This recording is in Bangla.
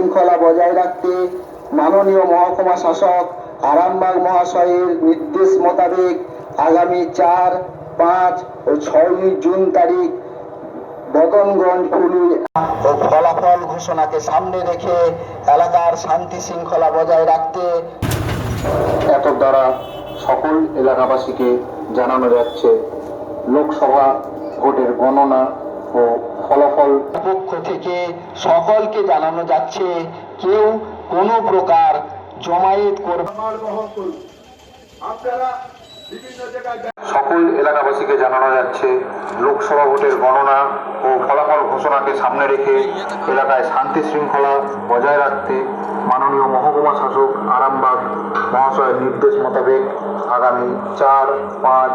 শৃঙ্খলা বজায় রাখতে মাননীয় মহকুমা শাসক আরামবাগ মহাশয়ের নির্দেশ মোতাবেক আগামী চার, পাঁচ ও ছয় জুন তারিখ বদনগঞ্জ পুলিশ ও ফলাফল ঘোষণাকে সামনে রেখে এলাকার শান্তি শৃঙ্খলা বজায় রাখতে এত দ্বারা সকল এলাকাবাসীকে জানানো যাচ্ছে। লোকসভা ভোটের গণনা ও ফলাফল পক্ষ থেকে সকলকে জানানো যাচ্ছে কেউ কোনো প্রকার জমায়েত করবে সকল এলাকাবাসীকে জানানো যাচ্ছে লোকসভা ভোটের গণনা ও ফলাফল ঘোষণাকে সামনে রেখে এলাকায় শান্তি শৃঙ্খলা বজায় রাখতে মাননীয় মহকুমা শাসক আরামবাগ মহাশয়ের নির্দেশ মোতাবেক আগামী চার পাঁচ